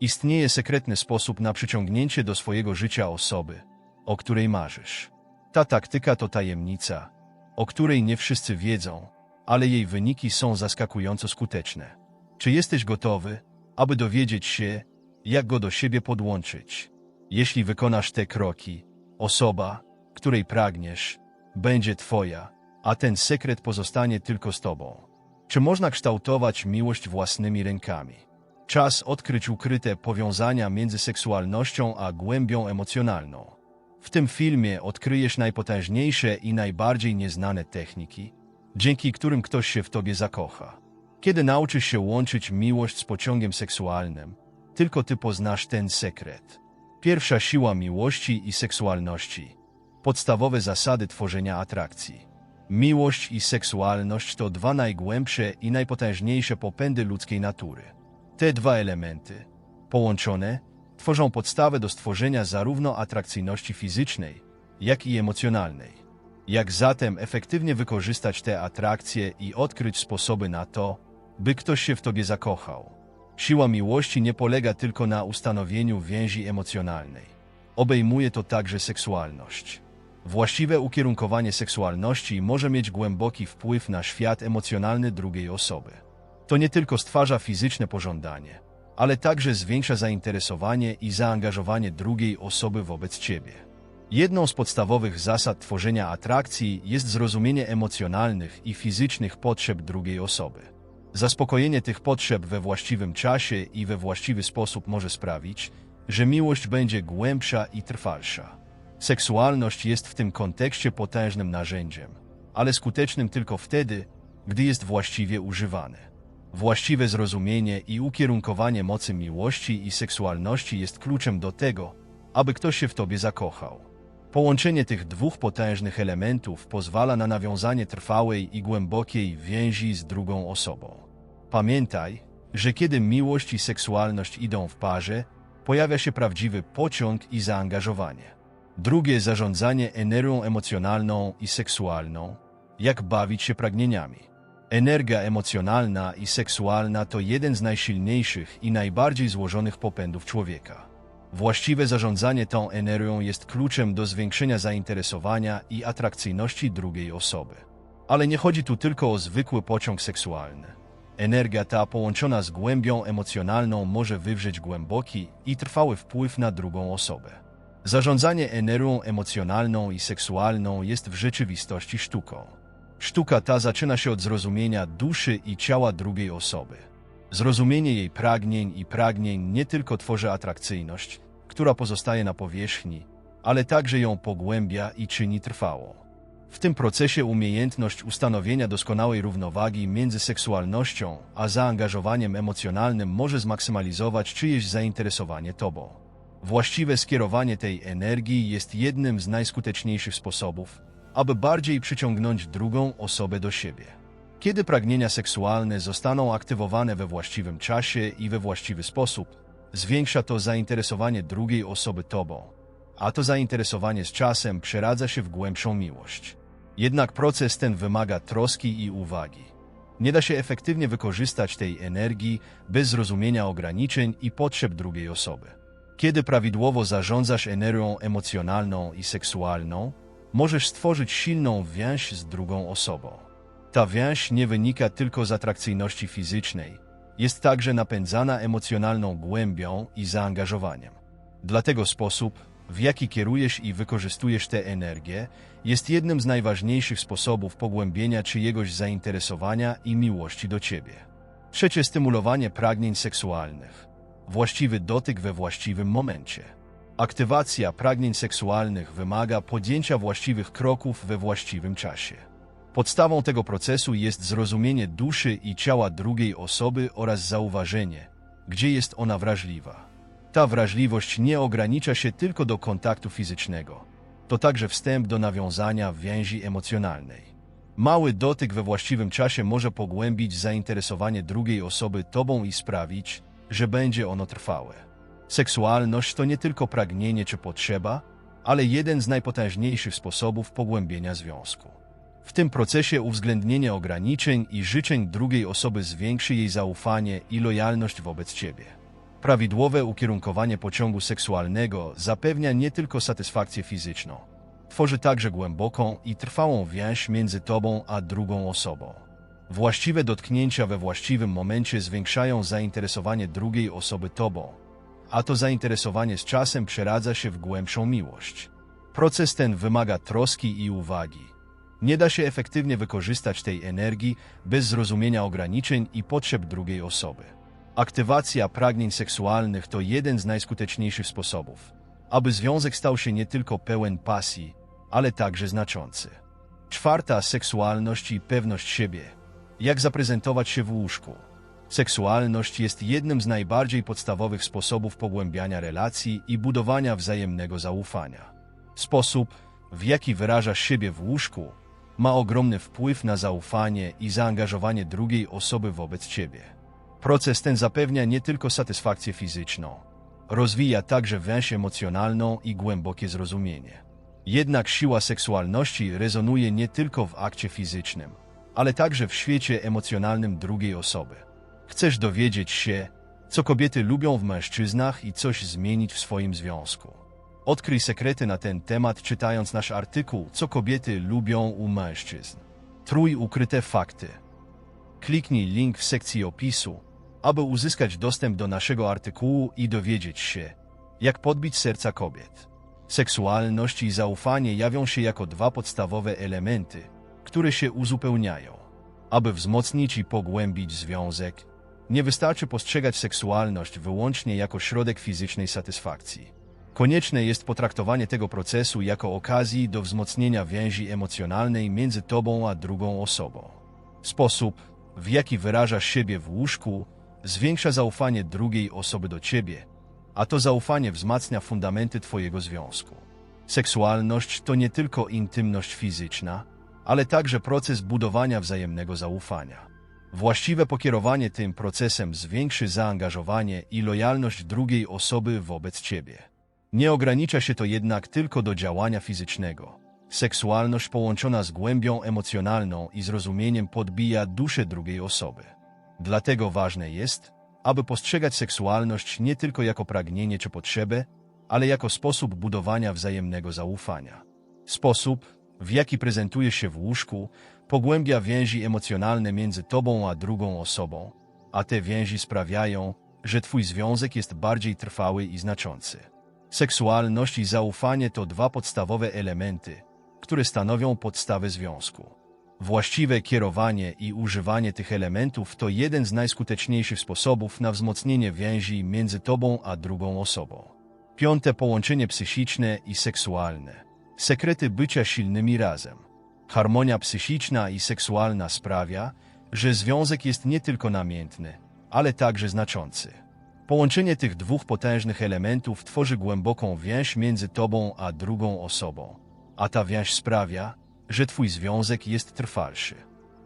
Istnieje sekretny sposób na przyciągnięcie do swojego życia osoby, o której marzysz. Ta taktyka to tajemnica, o której nie wszyscy wiedzą, ale jej wyniki są zaskakująco skuteczne. Czy jesteś gotowy, aby dowiedzieć się, jak go do siebie podłączyć? Jeśli wykonasz te kroki, osoba, której pragniesz, będzie Twoja, a ten sekret pozostanie tylko z Tobą. Czy można kształtować miłość własnymi rękami? Czas odkryć ukryte powiązania między seksualnością a głębią emocjonalną. W tym filmie odkryjesz najpotężniejsze i najbardziej nieznane techniki, dzięki którym ktoś się w Tobie zakocha. Kiedy nauczysz się łączyć miłość z pociągiem seksualnym, tylko Ty poznasz ten sekret. Pierwsza siła miłości i seksualności. Podstawowe zasady tworzenia atrakcji. Miłość i seksualność to dwa najgłębsze i najpotężniejsze popędy ludzkiej natury. Te dwa elementy, połączone, tworzą podstawę do stworzenia zarówno atrakcyjności fizycznej, jak i emocjonalnej. Jak zatem efektywnie wykorzystać te atrakcje i odkryć sposoby na to, by ktoś się w tobie zakochał? Siła miłości nie polega tylko na ustanowieniu więzi emocjonalnej. Obejmuje to także seksualność. Właściwe ukierunkowanie seksualności może mieć głęboki wpływ na świat emocjonalny drugiej osoby. To nie tylko stwarza fizyczne pożądanie, ale także zwiększa zainteresowanie i zaangażowanie drugiej osoby wobec ciebie. Jedną z podstawowych zasad tworzenia atrakcji jest zrozumienie emocjonalnych i fizycznych potrzeb drugiej osoby. Zaspokojenie tych potrzeb we właściwym czasie i we właściwy sposób może sprawić, że miłość będzie głębsza i trwalsza. Seksualność jest w tym kontekście potężnym narzędziem, ale skutecznym tylko wtedy, gdy jest właściwie używane. Właściwe zrozumienie i ukierunkowanie mocy miłości i seksualności jest kluczem do tego, aby ktoś się w tobie zakochał. Połączenie tych dwóch potężnych elementów pozwala na nawiązanie trwałej i głębokiej więzi z drugą osobą. Pamiętaj, że kiedy miłość i seksualność idą w parze, pojawia się prawdziwy pociąg i zaangażowanie. Drugie zarządzanie energią emocjonalną i seksualną, jak bawić się pragnieniami. Energia emocjonalna i seksualna to jeden z najsilniejszych i najbardziej złożonych popędów człowieka. Właściwe zarządzanie tą energią jest kluczem do zwiększenia zainteresowania i atrakcyjności drugiej osoby. Ale nie chodzi tu tylko o zwykły pociąg seksualny. Energia ta połączona z głębią emocjonalną może wywrzeć głęboki i trwały wpływ na drugą osobę. Zarządzanie energią emocjonalną i seksualną jest w rzeczywistości sztuką. Sztuka ta zaczyna się od zrozumienia duszy i ciała drugiej osoby. Zrozumienie jej pragnień i pragnień nie tylko tworzy atrakcyjność, która pozostaje na powierzchni, ale także ją pogłębia i czyni trwałą. W tym procesie umiejętność ustanowienia doskonałej równowagi między seksualnością a zaangażowaniem emocjonalnym może zmaksymalizować czyjeś zainteresowanie tobą. Właściwe skierowanie tej energii jest jednym z najskuteczniejszych sposobów, aby bardziej przyciągnąć drugą osobę do siebie. Kiedy pragnienia seksualne zostaną aktywowane we właściwym czasie i we właściwy sposób, zwiększa to zainteresowanie drugiej osoby tobą, a to zainteresowanie z czasem przeradza się w głębszą miłość. Jednak proces ten wymaga troski i uwagi. Nie da się efektywnie wykorzystać tej energii bez zrozumienia ograniczeń i potrzeb drugiej osoby. Kiedy prawidłowo zarządzasz energią emocjonalną i seksualną, możesz stworzyć silną więź z drugą osobą. Ta więź nie wynika tylko z atrakcyjności fizycznej, jest także napędzana emocjonalną głębią i zaangażowaniem. Dlatego sposób, w jaki kierujesz i wykorzystujesz tę energię, jest jednym z najważniejszych sposobów pogłębienia czyjegoś zainteresowania i miłości do ciebie. Trzecie stymulowanie pragnień seksualnych. Właściwy dotyk we właściwym momencie. Aktywacja pragnień seksualnych wymaga podjęcia właściwych kroków we właściwym czasie. Podstawą tego procesu jest zrozumienie duszy i ciała drugiej osoby oraz zauważenie, gdzie jest ona wrażliwa. Ta wrażliwość nie ogranicza się tylko do kontaktu fizycznego. To także wstęp do nawiązania więzi emocjonalnej. Mały dotyk we właściwym czasie może pogłębić zainteresowanie drugiej osoby tobą i sprawić, że będzie ono trwałe. Seksualność to nie tylko pragnienie czy potrzeba, ale jeden z najpotężniejszych sposobów pogłębienia związku. W tym procesie uwzględnienie ograniczeń i życzeń drugiej osoby zwiększy jej zaufanie i lojalność wobec ciebie. Prawidłowe ukierunkowanie pociągu seksualnego zapewnia nie tylko satysfakcję fizyczną, tworzy także głęboką i trwałą więź między tobą a drugą osobą. Właściwe dotknięcia we właściwym momencie zwiększają zainteresowanie drugiej osoby tobą, a to zainteresowanie z czasem przeradza się w głębszą miłość. Proces ten wymaga troski i uwagi. Nie da się efektywnie wykorzystać tej energii bez zrozumienia ograniczeń i potrzeb drugiej osoby. Aktywacja pragnień seksualnych to jeden z najskuteczniejszych sposobów, aby związek stał się nie tylko pełen pasji, ale także znaczący. Czwarta seksualność i pewność siebie. Jak zaprezentować się w łóżku? Seksualność jest jednym z najbardziej podstawowych sposobów pogłębiania relacji i budowania wzajemnego zaufania. Sposób, w jaki wyrażasz siebie w łóżku, ma ogromny wpływ na zaufanie i zaangażowanie drugiej osoby wobec ciebie. Proces ten zapewnia nie tylko satysfakcję fizyczną, rozwija także więź emocjonalną i głębokie zrozumienie. Jednak siła seksualności rezonuje nie tylko w akcie fizycznym, ale także w świecie emocjonalnym drugiej osoby. Chcesz dowiedzieć się, co kobiety lubią w mężczyznach i coś zmienić w swoim związku. Odkryj sekrety na ten temat czytając nasz artykuł Co kobiety lubią u mężczyzn. Trój ukryte fakty. Kliknij link w sekcji opisu, aby uzyskać dostęp do naszego artykułu i dowiedzieć się, jak podbić serca kobiet. Seksualność i zaufanie jawią się jako dwa podstawowe elementy, które się uzupełniają. Aby wzmocnić i pogłębić związek, nie wystarczy postrzegać seksualność wyłącznie jako środek fizycznej satysfakcji. Konieczne jest potraktowanie tego procesu jako okazji do wzmocnienia więzi emocjonalnej między tobą a drugą osobą. Sposób, w jaki wyrażasz siebie w łóżku, zwiększa zaufanie drugiej osoby do ciebie, a to zaufanie wzmacnia fundamenty twojego związku. Seksualność to nie tylko intymność fizyczna, ale także proces budowania wzajemnego zaufania. Właściwe pokierowanie tym procesem zwiększy zaangażowanie i lojalność drugiej osoby wobec ciebie. Nie ogranicza się to jednak tylko do działania fizycznego. Seksualność połączona z głębią emocjonalną i zrozumieniem podbija duszę drugiej osoby. Dlatego ważne jest, aby postrzegać seksualność nie tylko jako pragnienie czy potrzebę, ale jako sposób budowania wzajemnego zaufania. Sposób, w jaki prezentujesz się w łóżku, pogłębia więzi emocjonalne między tobą a drugą osobą, a te więzi sprawiają, że twój związek jest bardziej trwały i znaczący. Seksualność i zaufanie to dwa podstawowe elementy, które stanowią podstawę związku. Właściwe kierowanie i używanie tych elementów to jeden z najskuteczniejszych sposobów na wzmocnienie więzi między tobą a drugą osobą. Piąte połączenie psychiczne i seksualne. Sekrety bycia silnymi razem. Harmonia psychiczna i seksualna sprawia, że związek jest nie tylko namiętny, ale także znaczący. Połączenie tych dwóch potężnych elementów tworzy głęboką więź między tobą a drugą osobą, a ta więź sprawia, że twój związek jest trwalszy.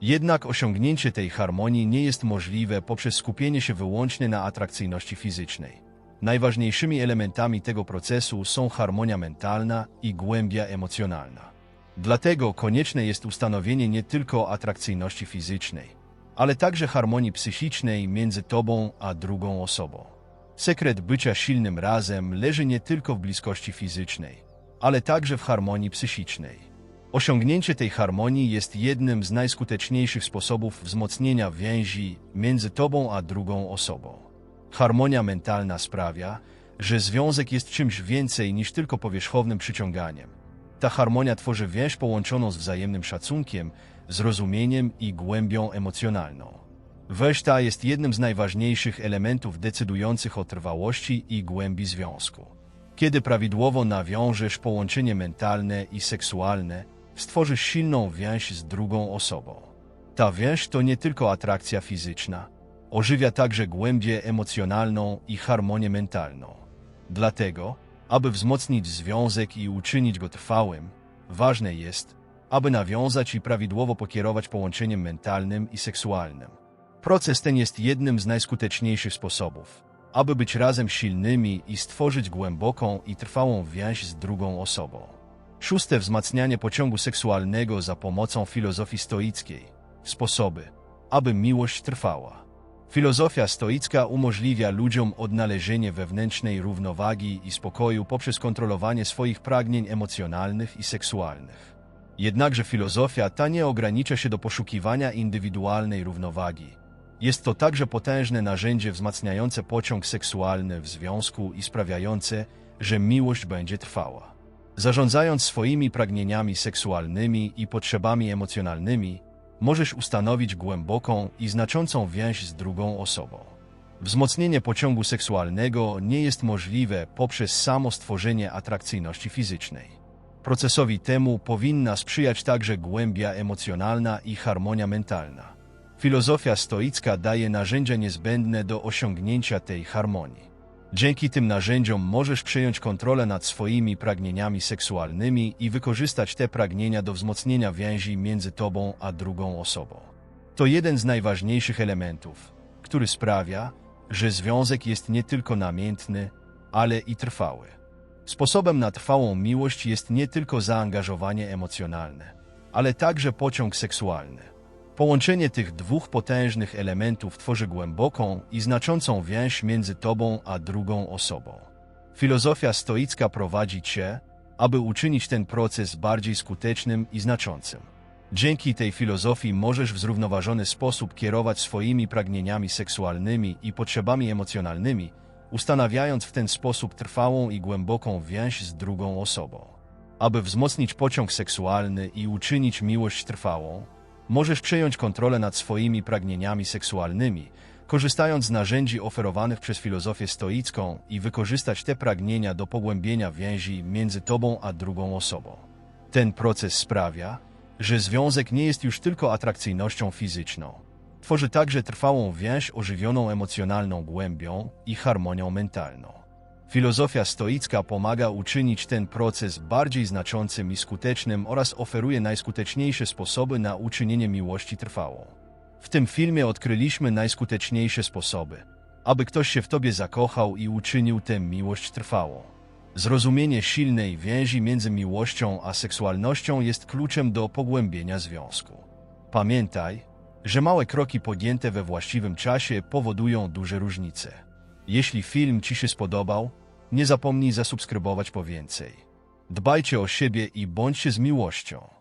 Jednak osiągnięcie tej harmonii nie jest możliwe poprzez skupienie się wyłącznie na atrakcyjności fizycznej. Najważniejszymi elementami tego procesu są harmonia mentalna i głębia emocjonalna. Dlatego konieczne jest ustanowienie nie tylko atrakcyjności fizycznej, ale także harmonii psychicznej między tobą a drugą osobą. Sekret bycia silnym razem leży nie tylko w bliskości fizycznej, ale także w harmonii psychicznej. Osiągnięcie tej harmonii jest jednym z najskuteczniejszych sposobów wzmocnienia więzi między tobą a drugą osobą. Harmonia mentalna sprawia, że związek jest czymś więcej niż tylko powierzchownym przyciąganiem. Ta harmonia tworzy więź połączoną z wzajemnym szacunkiem, zrozumieniem i głębią emocjonalną. Weź ta jest jednym z najważniejszych elementów decydujących o trwałości i głębi związku. Kiedy prawidłowo nawiążesz połączenie mentalne i seksualne, stworzysz silną więź z drugą osobą. Ta więź to nie tylko atrakcja fizyczna, ożywia także głębię emocjonalną i harmonię mentalną. Dlatego, aby wzmocnić związek i uczynić go trwałym, ważne jest, aby nawiązać i prawidłowo pokierować połączeniem mentalnym i seksualnym. Proces ten jest jednym z najskuteczniejszych sposobów, aby być razem silnymi i stworzyć głęboką i trwałą więź z drugą osobą. Szóste wzmacnianie pociągu seksualnego za pomocą filozofii stoickiej. Sposoby, aby miłość trwała. Filozofia stoicka umożliwia ludziom odnalezienie wewnętrznej równowagi i spokoju poprzez kontrolowanie swoich pragnień emocjonalnych i seksualnych. Jednakże filozofia ta nie ogranicza się do poszukiwania indywidualnej równowagi. Jest to także potężne narzędzie wzmacniające pociąg seksualny w związku i sprawiające, że miłość będzie trwała. Zarządzając swoimi pragnieniami seksualnymi i potrzebami emocjonalnymi, możesz ustanowić głęboką i znaczącą więź z drugą osobą. Wzmocnienie pociągu seksualnego nie jest możliwe poprzez samo stworzenie atrakcyjności fizycznej. Procesowi temu powinna sprzyjać także głębia emocjonalna i harmonia mentalna. Filozofia stoicka daje narzędzia niezbędne do osiągnięcia tej harmonii. Dzięki tym narzędziom możesz przejąć kontrolę nad swoimi pragnieniami seksualnymi i wykorzystać te pragnienia do wzmocnienia więzi między tobą a drugą osobą. To jeden z najważniejszych elementów, który sprawia, że związek jest nie tylko namiętny, ale i trwały. Sposobem na trwałą miłość jest nie tylko zaangażowanie emocjonalne, ale także pociąg seksualny. Połączenie tych dwóch potężnych elementów tworzy głęboką i znaczącą więź między tobą a drugą osobą. Filozofia stoicka prowadzi cię, aby uczynić ten proces bardziej skutecznym i znaczącym. Dzięki tej filozofii możesz w zrównoważony sposób kierować swoimi pragnieniami seksualnymi i potrzebami emocjonalnymi, ustanawiając w ten sposób trwałą i głęboką więź z drugą osobą. Aby wzmocnić pociąg seksualny i uczynić miłość trwałą, możesz przejąć kontrolę nad swoimi pragnieniami seksualnymi, korzystając z narzędzi oferowanych przez filozofię stoicką i wykorzystać te pragnienia do pogłębienia więzi między tobą a drugą osobą. Ten proces sprawia, że związek nie jest już tylko atrakcyjnością fizyczną. Tworzy także trwałą więź ożywioną emocjonalną głębią i harmonią mentalną. Filozofia stoicka pomaga uczynić ten proces bardziej znaczącym i skutecznym oraz oferuje najskuteczniejsze sposoby na uczynienie miłości trwałą. W tym filmie odkryliśmy najskuteczniejsze sposoby, aby ktoś się w tobie zakochał i uczynił tę miłość trwałą. Zrozumienie silnej więzi między miłością a seksualnością jest kluczem do pogłębienia związku. Pamiętaj, że małe kroki podjęte we właściwym czasie powodują duże różnice. Jeśli film Ci się spodobał, nie zapomnij zasubskrybować po więcej. Dbajcie o siebie i bądźcie z miłością.